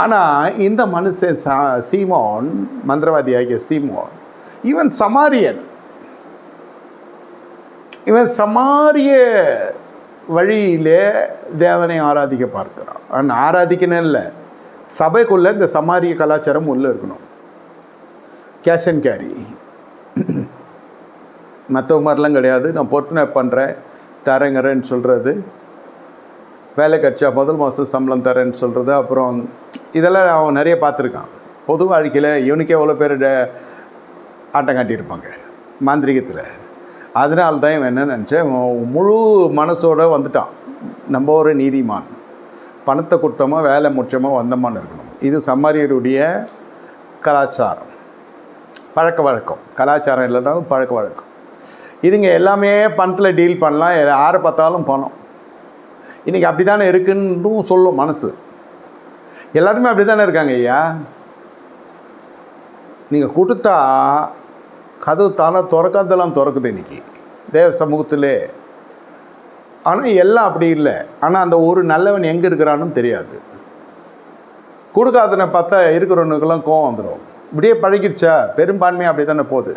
ஆனால் இந்த மனுஷன் சா சீமோன் மந்திரவாதியாகிய சீமோன் இவன் சமாரியன். இவன் சமாரிய வழியிலே தேவனை ஆராதிக்க பார்க்கிறான். ஆனால் ஆராதிக்கணும் இல்லை. சபைக்குள்ளே இந்த சமாரிய கலாச்சாரம் உள்ளே இருக்கணும். கேஷ் அண்ட் கேரி மற்ற மாதிரிலாம் கிடையாது. நான் பொறுத்துனை பண்ணுறேன் தரங்கறேன்னு சொல்கிறது வேலை கிடச்சா முதல் மாதம் சம்பளம் தரேன்னு சொல்கிறது அப்புறம் இதெல்லாம் அவன் நிறைய பார்த்துருக்கான் பொது வாழ்க்கையில் இவனுக்கே எவ்வளோ பேர் ஆட்டம் காட்டியிருப்பாங்க மாந்திரிகத்தில். அதனால தான் இவன் என்ன நினச்சேன் முழு மனசோட வந்துட்டான். நம்ம ஒரு நீதிமான். பணத்தை கொடுத்தோமா வேலை முடிச்சோமா வந்தோமான்னு இருக்கணும். இது சம்மாரியருடைய கலாச்சாரம். பழக்க வழக்கம். கலாச்சாரம் இல்லைனாலும் பழக்க வழக்கம். இதுங்க எல்லாமே பணத்தில் டீல் பண்ணலாம் யாரை பார்த்தாலும் பணம். இன்றைக்கி அப்படி தானே இருக்குன்னு சொல்லும் மனசு. எல்லாருமே அப்படி தானே இருக்காங்க ஐயா? நீங்கள் கொடுத்தா கதவு தானே திறக்காதெல்லாம் திறக்குது இன்னைக்கு தேவ சமூகத்திலே. ஆனால் எல்லாம் அப்படி இல்லை. ஆனால் அந்த ஒரு நல்லவன் எங்கே இருக்கிறான்னு தெரியாது. கொடுக்காதனை பார்த்தா இருக்கிறவனுக்கெல்லாம் கோவம் வந்துடும் இப்படியே பழகிடுச்சா? பெரும்பான்மையாக அப்படி தானே போகுது.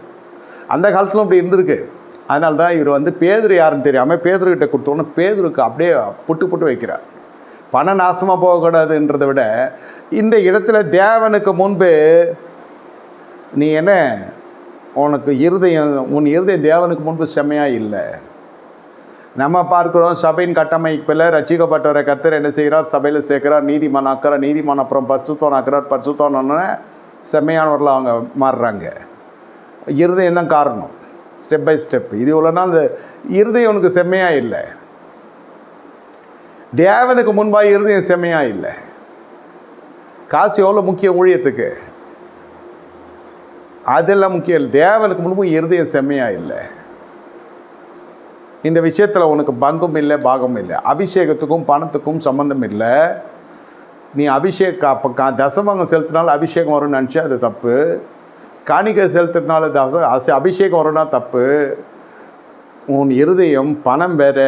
அந்த காலத்திலும் அப்படி இருந்திருக்கு. அதனால தான் இவர் வந்து பேதர் யாருன்னு தெரியாமல் பேதர்கிட்ட கொடுத்தோன்னே பேதருக்கு அப்படியே புட்டு புட்டு வைக்கிறார். பணம் நாசமாக போகக்கூடாதுன்றதை விட இந்த இடத்துல தேவனுக்கு முன்பு நீ என்ன? உனக்கு இருதயம் உன் இருதயம் தேவனுக்கு முன்பு செம்மையாக இல்லை. நம்ம பார்க்குறோம் சபையின் கட்டமைப்பில் ரட்சிக்கப்பட்டவரை கர்த்தர் என்ன செய்கிறார்? சபையில் சேர்க்கிறார் நீதிமான் ஆக்கிறார் நீதிமான் அப்புறம் பரிசுத்தோன் ஆக்கிறார். பரிசுத்தோன்னு செம்மையானவர்களாக அவங்க மாறுறாங்க. இருதயம் தான் காரணம். ஸ்டெப் பை ஸ்டெப் இது இவ்வளோ நாள் இருதயம் உனக்கு செம்மையாக இல்லை. தேவனுக்கு முன்பாக இருதயம் செம்மையாக இல்லை. காசு எவ்வளோ முக்கியம் ஊழியத்துக்கு? அதெல்லாம் முக்கியம் இல்லை. தேவனுக்கு முன்பும் இருதயம் செம்மையாக இல்லை. இந்த விஷயத்தில் உனக்கு பங்கும் இல்லை பாகம் இல்லை. அபிஷேகத்துக்கும் பணத்துக்கும் சம்மந்தம் இல்லை. நீ அபிஷேக அப்போ கா தசமங்கம் செலுத்தினாலும் அபிஷேகம் வரும்னு நினச்சி அது தப்பு. காணிக்கை செலுத்துறதுனால அபிஷேகம் வரும்னா தப்பு. உன் இருதயம் பணம் வேற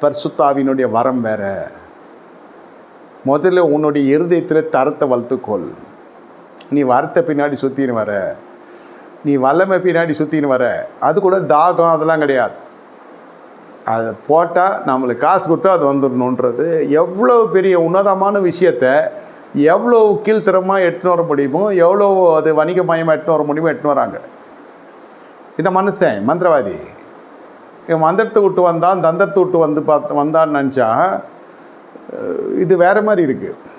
பரிசுத்தாவினுடைய வரம் வேற. முதல்ல உன்னுடைய இருதயத்தில் தரத்தை வளர்த்துக்கொள். நீ வரத்தை பின்னாடி சுற்றின்னு வர. நீ வல்லமை பின்னாடி சுற்றின்னு வர. அது கூட தாகம் அதெல்லாம் கிடையாது. அதை போட்டால் நம்மளுக்கு காசு கொடுத்தா அது வந்துடணுன்றது. எவ்வளோ பெரிய உன்னதமான விஷயத்த எவ்வளோ கீழ்த்தரமாக எடுத்துன்னு வர முடியுமோ எவ்வளோ அது வணிகமயமாக எடுத்துன்னு வர முடியுமோ எடுத்துன்னு வராங்க. இந்த மனுஷன் மந்திரவாதி. இவன் மந்திரத்தை விட்டு வந்தான் தந்தத்தை விட்டு வந்து பார்த்து வந்தான்னு நினச்சா இது வேறு மாதிரி இருக்குது